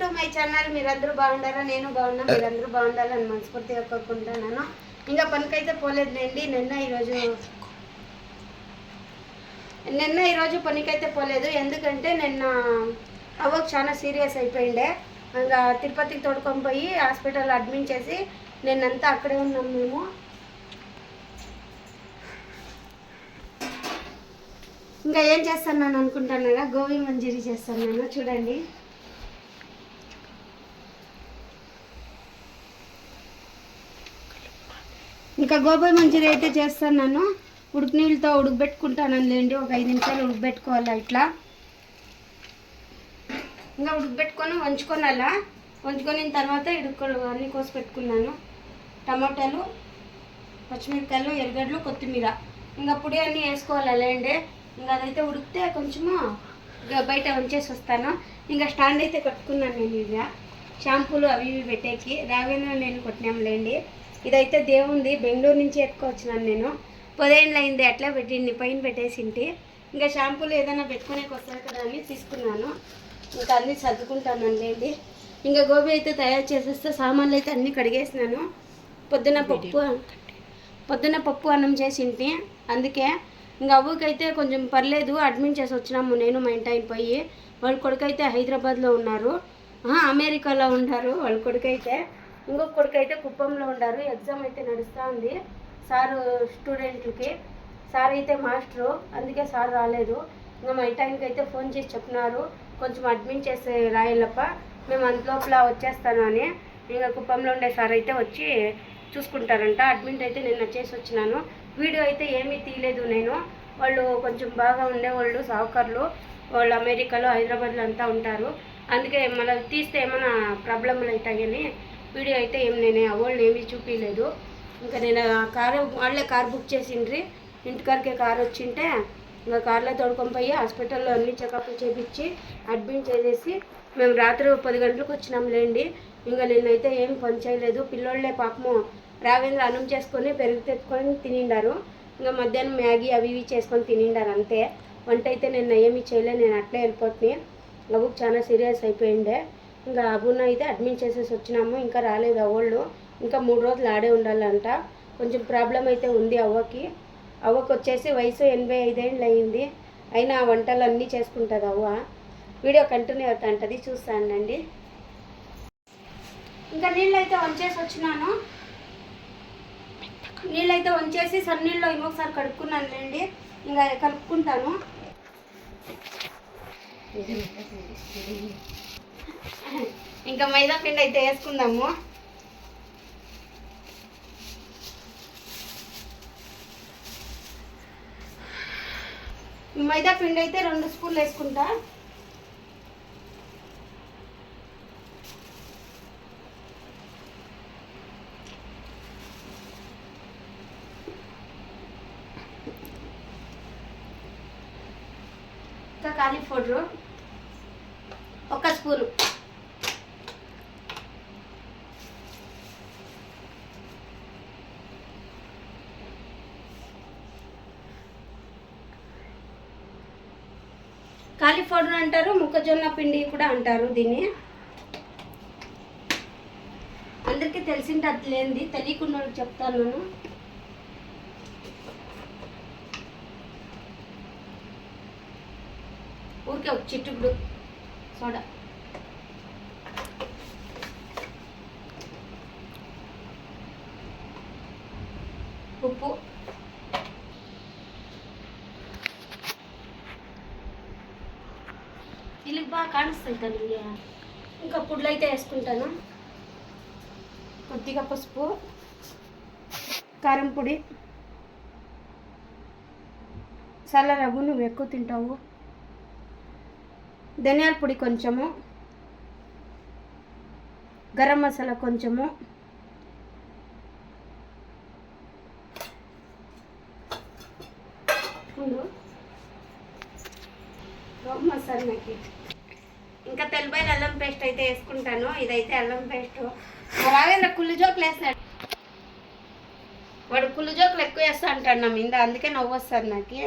To my channel మీరందరూ బాగుండారా? నేను బాగున్నా. మీరందరూ బాగుండాలని మనస్ఫూర్తిగా కోరుకుంటున్నాను. ఇంకా పనికైతే పోలేదులేండి. నిన్న ఈరోజు నిన్న ఈరోజు పనికైతే పోలేదు. ఎందుకంటే నిన్న అవ్వకు చాలా సీరియస్ అయిపోయిండే. ఇంకా తిరుపతికి తోడుకొని పోయి హాస్పిటల్ అడ్మిట్ చేసి నిన్నంతా అక్కడే ఉన్నాం మేము. ఇంకా ఏం చేస్తున్నాను అనుకుంటున్నారా? గోబీ మంజూరి చేస్తున్నాను. చూడండి. ఇంకా గోబీ మంచూరి అయితే చేస్తున్నాను ఉడుకు నీళ్ళతో ఉడకబెట్టుకుంటాను లేండి ఒక ఐదు నిమిషాలు ఉడకబెట్టుకోవాలి ఇట్లా. ఇంకా ఉడకబెట్టుకొని వంచుకొని అలా వంచుకొని తర్వాత ఇడుకు అన్నీ కోసి పెట్టుకున్నాను. టమాటాలు పచ్చిమిరపకాయలు ఎర్రగడ్డలు కొత్తిమీర. ఇంకా పొడి అన్నీ వేసుకోవాలి లేండి? ఇంకా అదైతే ఉడికితే కొంచెము ఇంకా బయట వంచేసి వస్తాను. ఇంకా స్టాండ్ అయితే కట్టుకున్నాను నేను ఇక. షాంపూలు అవి ఇవి పెట్టేకి. రావేంద్ర నేను కొట్టినాంలేండి ఇదైతే దేవుంది బెంగళూరు నుంచి ఎత్తుకొచ్చినాను నేను. పదేళ్ళు అయింది అట్లా పెట్టింది పైన పెట్టేసింటి. ఇంకా షాంపూలు ఏదైనా పెట్టుకునేకి వస్తారు కదా అని తీసుకున్నాను. ఇంకా అన్నీ సర్దుకుంటాను లేండి ఇంకా గోబీ అయితే తయారు చేసేస్తే సామాన్లు అయితే అన్నీ కడిగేసినాను. పొద్దున పప్పు పొద్దున పప్పు అన్నం చేసింటి. అందుకే ఇంకా అవ్వకైతే కొంచెం పర్లేదు అడ్మిట్ చేసి వచ్చినాము నేను మా ఇంటి పోయి. వాళ్ళ కొడుకైతే హైదరాబాద్లో ఉన్నారు. అమెరికాలో ఉన్నారు వాళ్ళ కొడుకైతే. ఇంకొక అయితే కుప్పంలో ఉన్నారు ఎగ్జామ్ అయితే నడుస్తూ ఉంది సారు స్టూడెంట్లకి. సార్ అయితే మాస్టరు. అందుకే సార్ రాలేదు. ఇంకా మా టైంకి అయితే ఫోన్ చేసి చెప్పినారు. కొంచెం అడ్మిట్ చేసి రాయలప్ప మేము అంతలోపల వచ్చేస్తాను అని. ఇంకా కుప్పంలో ఉండే సార్ అయితే వచ్చి చూసుకుంటారంట. అడ్మిట్ అయితే నిన్న చేసి వచ్చినాను. వీడియో అయితే ఏమీ తీయలేదు నేను. వాళ్ళు కొంచెం బాగా ఉండేవాళ్ళు సావుకర్లు. వాళ్ళు అమెరికాలో హైదరాబాద్లో అంతా ఉంటారు. అందుకే మళ్ళీ తీస్తే ఏమైనా ప్రాబ్లంలు అవుతాయని వీడియో అయితే ఏం నేను వాళ్ళు ఏమీ చూపించలేదు ఇంకా నేను కారు వాళ్ళే కార్ బుక్ చేసిండ్రి. ఇంటికాడికే కార్ వచ్చింటే ఇంకా కార్లో తోడుకొని పోయి హాస్పిటల్లో అన్ని చెకప్లు చేపించి అడ్మిట్ చేసేసి మేము రాత్రి పది గంటలకు వచ్చినాం లేండి ఇంకా నిన్నైతే ఏం పని చేయలేదు. పిల్లోళ్ళే పాపము రావేంద్ర అన్నం చేసుకొని పెరుగు తెచ్చుకొని తినిండారు. ఇంకా మధ్యాహ్నం మ్యాగీ అవి ఇవి చేసుకొని తినిండారు అంతే. వంట అయితే నిన్న ఏమీ చేయలేదు నేను అట్లే వెళ్ళిపోతుంది అవ్వకు చాలా సీరియస్ అయిపోయిండే. ఇంకా అబ్బున్న అయితే అడ్మిట్ చేసేసి వచ్చినాము. ఇంకా రాలేదు అవ్వళ్ళు ఇంకా మూడు రోజులు ఆడే ఉండాలంట. కొంచెం ప్రాబ్లం అయితే ఉంది అవ్వకి. అవ్వకు వచ్చేసి వయసు ఎనభై ఐదేళ్ళు అయింది. అయినా ఆ వంటలు అన్నీ చేసుకుంటుంది అవ్వ. వీడియో కంటిన్యూ అవుతా ఉంటుంది చూస్తానండి ఇంకా నీళ్ళు అయితే వంచేసి వచ్చినాను. నీళ్ళు అయితే వంచేసి సన్నీళ్ళు ఇంకొకసారి కడుక్కున్నాను లేండి. ఇంకా కలుపుకుంటాను. ఇంకా మైదా పిండి అయితే వేసుకుందాము. మైదా పిండి అయితే రెండు స్పూన్లు వేసుకుంటా. ఇంకా కాలీఫ్లవర్ ఒక స్పూను. కాలీఫ్లవర్ అంటారు మొక్కజొన్న పిండి కూడా అంటారు దీన్ని. అందరికీ తెలిసింటే అది లేనిది తెలియకుండా చెప్తాను నేను. ఊరికే ఒక చిట్టుకుడు సోడా. ఉప్పు. బాగా ఇంకా పుడ్లు అయితే వేసుకుంటాను. కొద్దిగా పసుపు కారం పొడి. చాలా రవ్వు నువ్వు ఎక్కువ తింటావు. ధనియాల పొడి కొంచెము. గరం మసాలా కొంచెము. ఉండు. గరం మసాలా నాకు. పేస్ట్ అయితే వేసుకుంటాను. ఇదైతే అల్లం పేస్ట్ అలాగే కుళ్ళు జోకులు వేస్తాడు వాడు కుళ్ళు జోకులు ఎక్కువ వేస్తా అంటాడు నా మీద. అందుకే నవ్వు వస్తుంది నాకు.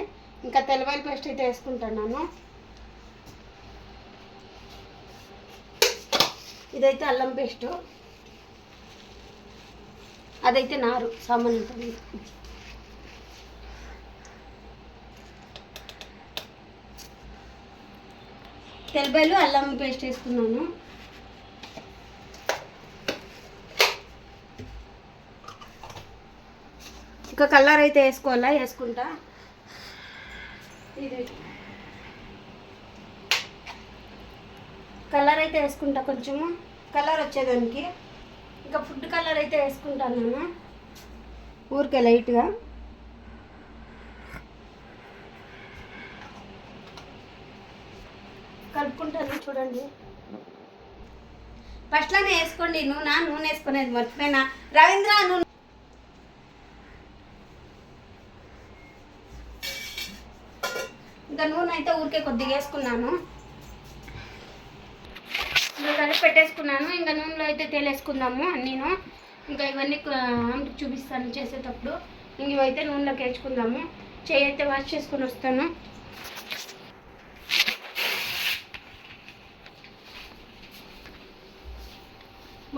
ఇంకా తెల్లబాయిల పేస్ట్ అయితే వేసుకుంటున్నాను. ఇదైతే అల్లం పేస్టు అదైతే నారు సామాన్యంతో ఉంటుంది అల్లం పేస్ట్ వేసుకున్నాను. ఇంకా కలర్ అయితే వేసుకోవాలా వేసుకుంటా. ఇది. కలర్ అయితే వేసుకుంటా కొంచెము. కలర్ వచ్చేదానికి. ఇంకా ఫుడ్ కలర్ అయితే వేసుకుంటాను నేను. ఊరికే లైట్గా. కలుపుకుంటాను చూడండి. ఫస్ట్లోనే వేసుకోండి నూనె నూనె వేసుకునేది మర్చిపోయినా. రవీంద్ర నూనె. ఇంకా నూనె అయితే ఊరికే కొద్దిగా వేసుకున్నాను. ఇంకా కలిపి పెట్టేసుకున్నాను. ఇంకా నూనెలో అయితే తేలేసుకుందాము అన్నీను. ఇంకా ఇవన్నీ చూపిస్తాను చేసేటప్పుడు. ఇంక ఇవైతే నూనెలోకి వేసుకుందాము. చేయి అయితే వాష్ చేసుకొని వస్తాను.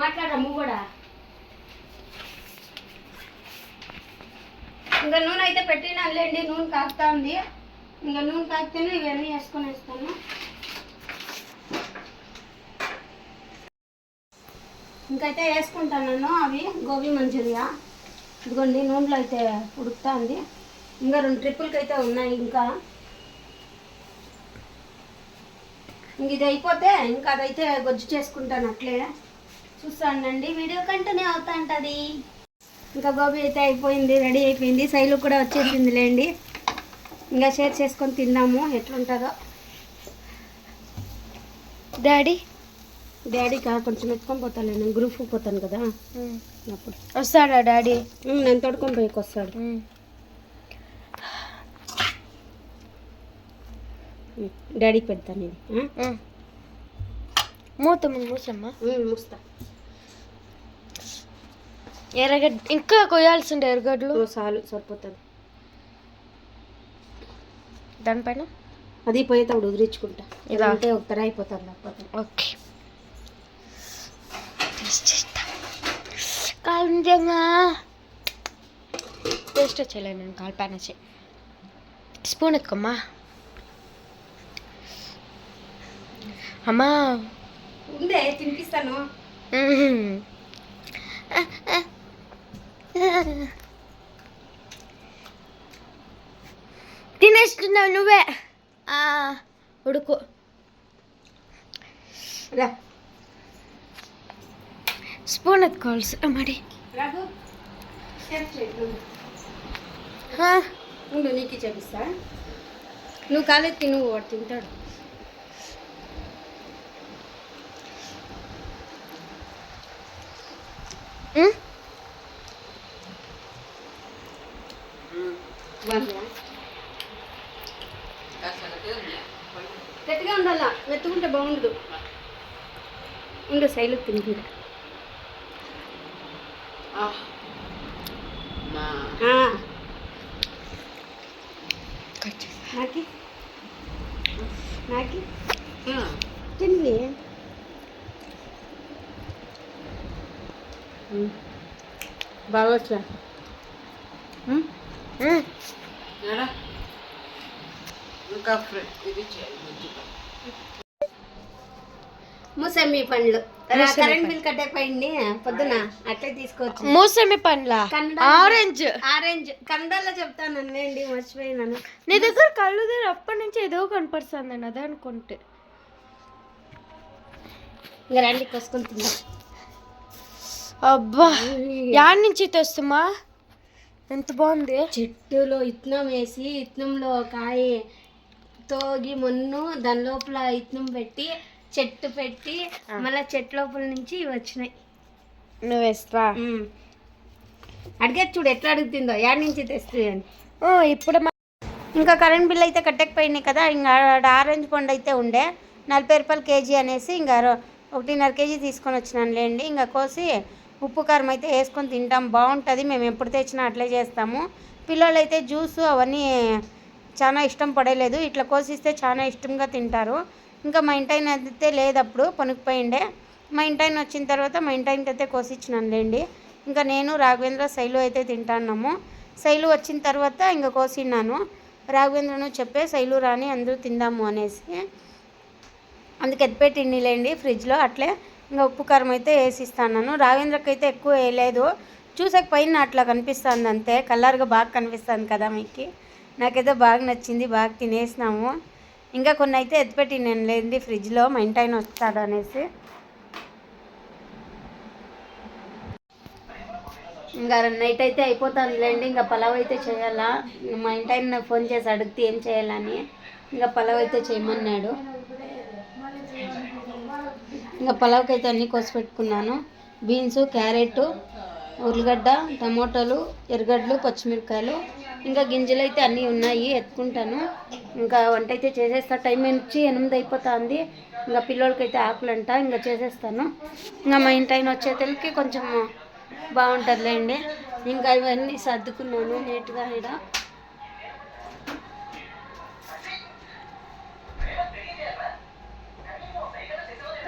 మాట్లాడము కూడా. ఇంకా నూనె అయితే పెట్టినానులేండి నూనె కాస్తా ఉంది ఇంకా నూనె కాస్తేనే ఇవన్నీ వేసుకొని వేస్తాను. ఇంకైతే వేసుకుంటాను అవి గోబీ మంచూరియా. ఇదిగోండి నూనెలో అయితే ఉడుకుతా ఉంది ఇంకా రెండు ట్రిప్పులకి అయితే ఉన్నాయి ఇంకా. ఇంక ఇది అయిపోతే ఇంకా అదైతే గొజ్జు చేసుకుంటాను అట్లే. చూస్తానండి. వీడియో కంటిన్యూ అవుతా ఉంటుంది ఇంకా గోబీ అయితే అయిపోయింది రెడీ అయిపోయింది. శైలు కూడా వచ్చేసింది లేండి ఇంకా షేర్ చేసుకొని తిందాము. ఎట్లుంటుందో. డాడీ? డాడీకి కొంచెం ఎత్తుకొని పోతాను నేను గ్రూప్ పోతాను కదా. అప్పుడు. వస్తాడా డాడీ? నేను తోడుకొని పోయికి వస్తాడు. డాడీకి పెడతాను ఇది ఆ? మూత ముందు మూసమ్మా? ముస్తా. ఎర్రగడ్డ ఇంకా కొయ్యాల్సిండే ఎర్రగడ్డలు. ఓ, చాలు సరిపోతుంది. దానిపైన? అది పోయేటప్పుడు ఉదిరించుకుంటా ఇలా? అంటే ఒకతర అయిపోతుంది లేకపోతే. ఓకే. కాలుంజంగా టేస్ట్ వచ్చేలే నేను కాల్పైన వచ్చి. స్పూన్ ఎత్తుకోమ్మా. అమ్మా. ఉందే తినిపిస్తాను. తినేస్తున్నావు నువ్వే? ఉడుకు. రా. స్పూన్ ఎత్తుకోవాల్సి మరి. నీకు చూపిస్తా. నువ్వు కాలేదు తిను వాడు తింటాడు మ్మ్. బాగుందా? గట్టిగా ఉండాలా మెత్తుకుంటే బాగుండదు ఉండు శైలు చేయి. నాకి? నాకి? తిండి బాగా వచ్చా మ్మ్. మూసమ్మి పండ్లు. కరెంట్ బిల్ కట్టేపోయింది పొద్దున అట్లే తీసుకోవచ్చు మూసమి పండ్ల ఆరెంజ్. ఆరెంజ్. కందాల్లో చెప్తాను అండి మర్చిపోయినాను నీ దగ్గర కళ్ళు దగ్గర అప్పటి నుంచి ఏదో కనపడుతుంది అదే అనుకుంటే. ఇంకా రండి కోసుకొని తిందాం. అబ్బా యాడ్ నుంచి తెస్తుమా ఎంత బాగుంది. చెట్టులో ఇత్నం వేసి ఇత్నంలో కాయ తోగి మొన్ను దాని లోపల ఇత్నం పెట్టి చెట్టు పెట్టి మళ్ళీ చెట్టు లోపల నుంచి ఇవి వచ్చినాయి. నువ్వు వేస్తావా అడిగే చూడు ఎట్లా అడుగుతుందో యాడ్ నుంచి తెస్తుంది ఓ, ఇప్పుడు ఇంకా కరెంట్ బిల్ అయితే కట్టకపోయినాయి కదా ఇంకా ఆరెంజ్ పండు అయితే ఉండే నలభై రూపాయలు కేజీ అనేసి ఇంకా ఒకటిన్నర కేజీ తీసుకొని వచ్చినాను లేండి. ఇంకా కోసి ఉప్పు కారం అయితే వేసుకొని తింటాం బాగుంటుంది. మేము ఎప్పుడు తెచ్చినా అట్లే చేస్తాము. పిల్లలు అయితే జ్యూస్ అవన్నీ చాలా ఇష్టం పడలేదు. ఇట్లా కోసిస్తే చాలా ఇష్టంగా తింటారు. ఇంకా మా ఇంటి ఆయన అయితే లేదప్పుడు పనుకుపోయిండే మా ఇంటాయన వచ్చిన తర్వాత మా ఇంటాయనకి అయితే కోసిచ్చినానులేండి. ఇంకా నేను రాఘవేంద్ర శైలు అయితే తింటాన్నాము. శైలు వచ్చిన తర్వాత ఇంకా కోసిన్నాను. రాఘవేంద్రను చెప్పే శైలు రాని అందరూ తిందాము అనేసి. అందుకు ఎత్తిపెట్టిండిలేండి ఫ్రిడ్జ్లో. అట్లే ఇంకా ఉప్పు కారం అయితే వేసిస్తాను రాఘవేంద్రకి అయితే ఎక్కువ వేయలేదు. చూసాక పైన అట్లా కనిపిస్తుంది అంతే కలర్గా బాగా కనిపిస్తుంది కదా మీకు. నాకైతే బాగా నచ్చింది బాగా తినేసినాము. ఇంకా కొన్ని అయితే ఎత్తిపెట్టి నేను లేండి ఫ్రిడ్జ్లో మా ఇంటాయన వస్తాడు అనేసి. ఇంకా నైట్ అయితే అయిపోతుందిలేండి ఇంకా పలావ్ అయితే చేయాలా? మా ఇంటాయన నాకు ఫోన్ చేసి అడిగితే ఏం చేయాలని. ఇంకా పలావ్ అయితే చేయమన్నాడు. ఇంకా పలావ్కి అయితే అన్నీ కోసి పెట్టుకున్నాను. బీన్స్ క్యారెట్ ఉర్లగడ్డ టమోటాలు ఎర్రగడ్డలు పచ్చిమిరపకాయలు ఇంకా గింజలు అయితే అన్నీ ఉన్నాయి ఎత్తుకుంటాను. ఇంకా వంట అయితే చేసేస్తా. టైం వచ్చి ఎనిమిది అయిపోతుంది. ఇంకా పిల్లోడికైతే ఆకులంట ఇంకా చేసేస్తాను. ఇంకా మా ఇంటి ఆయన వచ్చేతలకి కొంచెం బాగుంటుందిలేండి. ఇంకా ఇవన్నీ సర్దుకున్నాను నీట్గా ఇక్కడ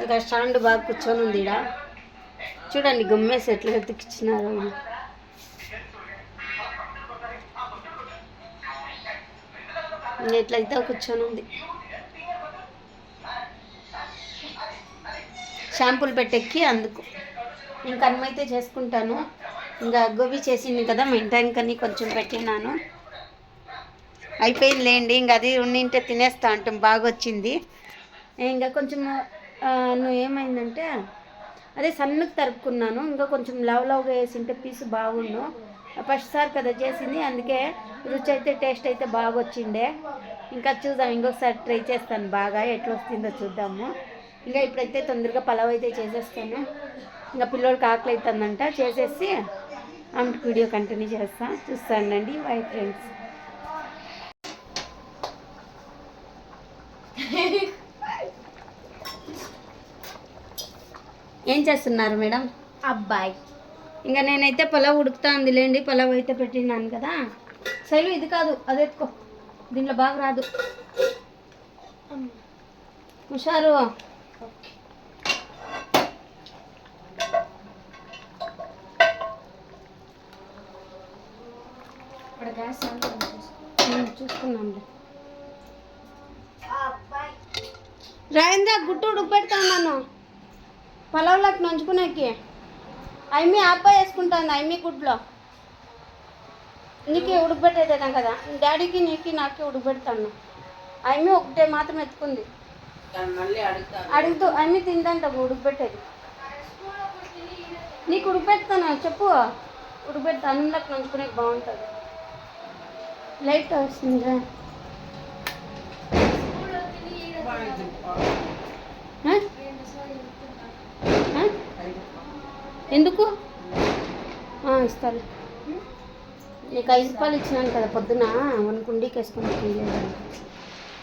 ఇంకా స్టాండ్ బాగా కూర్చొని ఉంది ఇక్కడ చూడండి గుమ్మేసి ఎట్లా ఎత్తుకిచ్చినారు. ఎట్లయితే కూర్చొని ఉంది. షాంపూలు పెట్టెక్కి అందుకు. ఇంకా అన్నమైతే చేసుకుంటాను. ఇంకా గోబీ చేసింది కదా మా ఇంటానికని కొంచెం పెట్టినాను. అయిపోయింది లేండి ఇంకా అది ఉండింటే తినేస్తా అంటాం బాగా వచ్చింది ఇంకా కొంచెం నువ్వు ఏమైందంటే అదే సన్నకు తరుపుకున్నాను ఇంకా కొంచెం లవ్ లవ్గా వేసింటే పీసు బాగుండు. ఫస్ట్ సార్ కదా చేసింది అందుకే రుచి అయితే టేస్ట్ అయితే బాగా వచ్చిండే ఇంకా చూద్దాం ఇంకొకసారి ట్రై చేస్తాను బాగా ఎట్లా వస్తుందో చూద్దాము. ఇంకా ఇప్పుడైతే తొందరగా పలావ్ అయితే చేసేస్తాను. ఇంకా పిల్లోడికి ఆకలి అవుతుందంట చేసేసి ఆమెకి వీడియో కంటిన్యూ చేస్తా. చూస్తానండి బై ఫ్రెండ్స్. ఏం చేస్తున్నారు మేడం? అబ్బాయి. ఇంకా నేనైతే పలావ్ ఉడుకుతా ఉందిలేండి పలావ్ అయితే పెట్టినాను కదా. శైలు ఇది కాదు అది ఎత్తుకో. దీంట్లో బాగా రాదు. హుషారు. చూసుకున్నాంలే. రాయిందా గుట్టు ఉడుకు పెడతా ఉన్నాను పలావ్లోకి నంచుకునేకి. అమ్మి అబ్బాయి వేసుకుంటాను అమ్మి గుడ్లో. నీకే ఉడకబెట్టేదేనా కదా? డాడీకి నీకు నాకే ఉడకబెడతాను. అమ్మి ఒకటే మాత్రం ఎత్తుకుంది. అడుగుతూ. అమ్మి తిందంట ఉడకబెట్టేది. నీకు ఉడకబెడతాను? చెప్పు. ఉడకబెడతా అన్నంలోకి నంచుకునే బాగుంటుంది. లైట్ వస్తుందా ఎందుకు? ఆ, ఇస్తాను నీకు ఐదు రూపాయలు ఇచ్చినాను కదా పొద్దున వన్ కుండీకి వేసుకుని తీయలేదు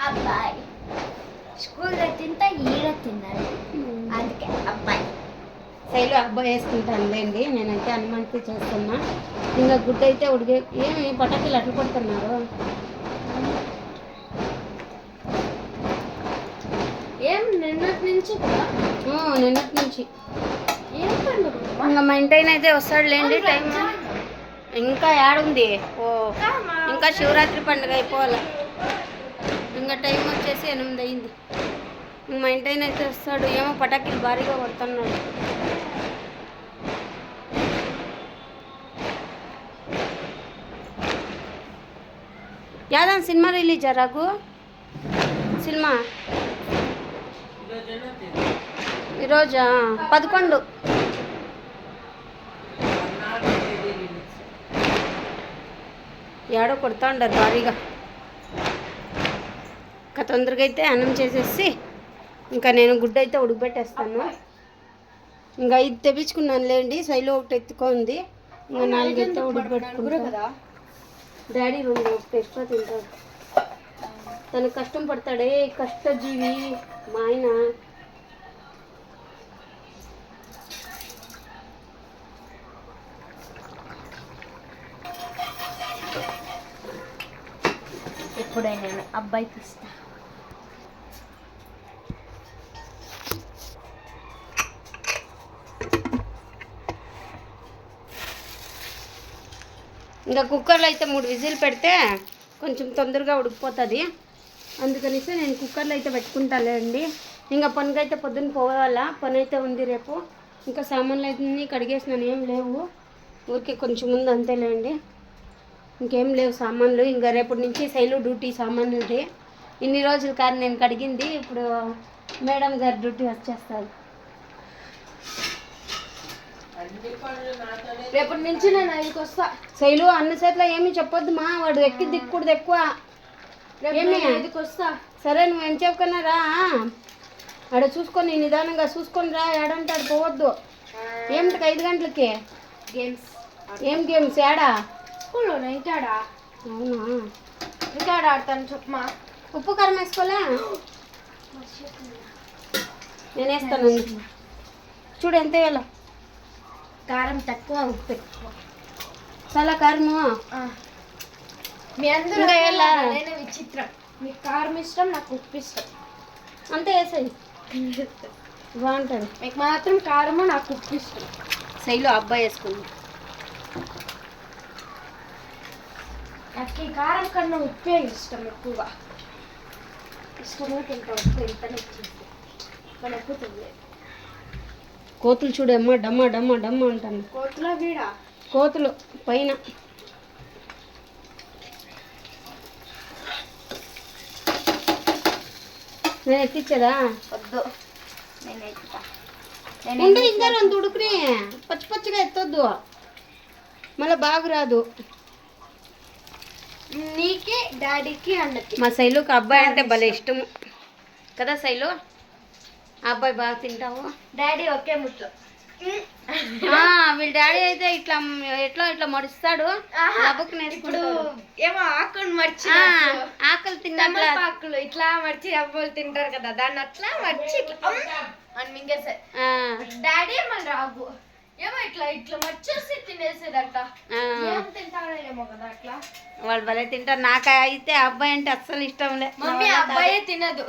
అబ్బాయి. స్కూల్లో తింటే ఈడ తిన్నాడు. అందుకే అబ్బాయి. శైలు అబ్బాయి వేసుకుంటాను లేండి. నేనైతే అనుమతి చేస్తున్నా. ఇంకా గుడ్డ అయితే ఉడిగే ఏమి పటాకులు అట్లా పడుతున్నారు ఏం నిన్నటి నుంచి నిన్నటి నుంచి. ఇంకా మా ఇంటైన అయితే వస్తాడు లేండి టైం. ఇంకా ఏడుంది ఓ ఇంకా శివరాత్రి పండుగ అయిపోవాలి. ఇంకా టైం వచ్చేసి ఎనిమిది అయింది. ఇంక మా ఇంటైన అయితే వస్తాడు. ఏమో పటాకీలు భారీగా కొడుతున్నాడు. యాదా సినిమా రిలీజ్ రాగు సినిమా? ఈరోజా? పదకొండు. ఏడో కొడతా ఉండరు భారీగా ఇంకా తొందరగా అయితే అన్నం చేసేసి ఇంకా నేను గుడ్డ అయితే ఉడకబెట్టేస్తాను. ఇంకా ఇది తెప్పించుకున్నాను లేండి శైలు ఒకటి ఎత్తుకుంది. ఇంకా నాలుగైతే ఉడకబెట్టుకుంటా. డాడీ రెండు ఒకటి ఎక్స్ట్రా తింటాడు. తను కష్టం పడతాడే కష్టజీవి మా ఆయన. ఎప్పుడైనా అబ్బాయి అబ్బాయికి ఇస్తా ఇంకా కుక్కర్లో అయితే మూడు విజిల్ పెడితే కొంచెం తొందరగా ఉడికిపోతుంది. అందుకనేసి నేను కుక్కర్లో అయితే పెట్టుకుంటానులేండి ఇంకా పనికైతే పొద్దున్న పోవాలా పని అయితే ఉంది రేపు. ఇంకా సామాన్లు అయితే కడిగేసినాను ఏం లేవు. ఊరికే కొంచెం ముందు అంతేలేండి ఇంకేం లేవు సామాన్లు. ఇంకా రేపటి నుంచి శైలు డ్యూటీ సామాన్లు ఇన్ని రోజుల కాదు నేను కడిగింది. ఇప్పుడు మేడం గారి డ్యూటీ వచ్చేస్తారు. రేపటి నుంచి నేను ఐదుకి వస్తా. శైలు అన్న చేతిలో ఏమీ చెప్పొద్దు మా. వాడు ఎక్కి దిక్కుడు ఎక్కువ. ఏమి? ఐదుకి వస్తా. సరే నువ్వు ఏం చెప్పుకున్నా రా. ఆడ చూసుకొని నిదానంగా చూసుకొని రా. ఏడంటాడు పోవద్దు. ఏమిటికి ఐదు గంటలకి? గేమ్స్. ఏం గేమ్స్? ఏడా? స్కూల్లో ఇంకాడా? అవునా? ఇంకాడ ఆడతాను చెప్పమా ఉప్పు కారం వేసుకోలే నేను వేస్తాను. చూడు ఎంత వేయాలో. కారం తక్కువ ఉప్పు ఎక్కువ. చాలా కారము? ఆ. మీ అందరూ విచిత్రం. మీకు కారం ఇష్టం నాకు ఉప్పు ఇష్టం. అంతే వేసాయి. బాగుంటుంది. మీకు మాత్రం కారము నాకు ఉప్పు ఇష్టం. శైలు అబ్బాయి వేసుకుంది. నాకు ఈ కారం కన్నా ఉప్పే ఇష్టం ఎక్కువగా. ఇష్టంగా తింటా ఉప్పు ఇంతనే వచ్చేసి మన ఉప్పు తినలేదు కోతులు చూడమ్మా డమ్మ డమ్మ డమ్మ అంటాను. కోతుల వీడా? కోతులు పైన. నేను ఎక్కించదా వద్దు. నేను ఎక్కుతా ఇంకా రెండు ఉడుకుని పచ్చి పచ్చిగా ఎత్తొద్దు. మళ్ళీ బాగు రాదు. నీకే డాడీకి అన్నకి. మా శైలుకి అబ్బాయి అంటే భలే ఇష్టము కదా శైలు? అబ్బాయి బాగా తింటావు? డాడీ ఒకే ముట్లో ఆ, వీళ్ళ డాడీ అయితే ఇట్లా ఎట్లా ఇట్లా మడుస్తాడు? ఆహా, డబ్బుకు ఇప్పుడు ఏమో ఆకుని మర్చి ఆకలి తిన్నట్ల. తమలపాకులు ఇట్లా మర్చి అవ్వలు తింటారు కదా దాన్ని అట్లా మర్చి ఇట్లా అని మింగేసాయి ఆ, డాడీ మళ్ళీ రాబు ఏమో ఇట్లా ఇట్లా మర్చేసి తినేసేదట. ఆ. ఏం తింటాడో ఏమో కదా అట్లా. వాళ్ళు భలే తింటారు. నాకు అయితే అబ్బాయి అంటే అస్సలు ఇష్టం లే. మమ్మీ అబ్బాయే తినదు.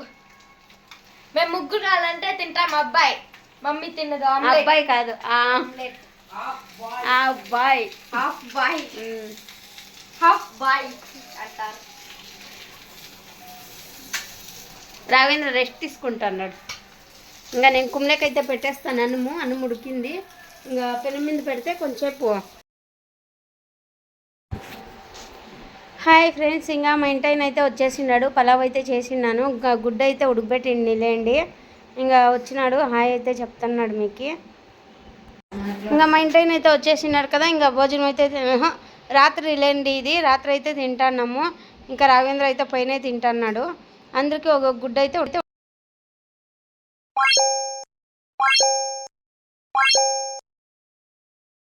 మేము ముగ్గురు రాలంటే తింటాం అబ్బాయి. మమ్మీ తినదు అబ్బాయి కాదు ఆ. ఆమ్లెట్. ఆ అబ్బాయి. Half bye. హాఫ్ బాయ్ అంటారు. రావేంద్ర రెస్ట్ తీసుకుంటున్నాడు. ఇంకా నేను కుమ్లకైతే పెట్టేస్తాను. అన్నము అన్నం ఉడికింది. ఇంకా పెనం మీద పెడితే కొంచెంసేపు. హాయ్ ఫ్రెండ్స్ ఇంకా మా ఇంటైన అయితే వచ్చేసినాడు పలావ్ అయితే చేసినాను ఇంకా గుడ్డ అయితే ఉడకబెట్టిండి లేండి. ఇంకా వచ్చినాడు హాయ్ అయితే చెప్తున్నాడు మీకు. ఇంకా మా ఇంటైన అయితే వచ్చేసినాడు కదా ఇంకా భోజనం అయితే రాత్రి లేండి ఇది రాత్రి అయితే తింటాన్నాము ఇంకా రాఘవేంద్ర అయితే పైన తింటున్నాడు. అందరికీ ఒక గుడ్డ అయితే ఉడితే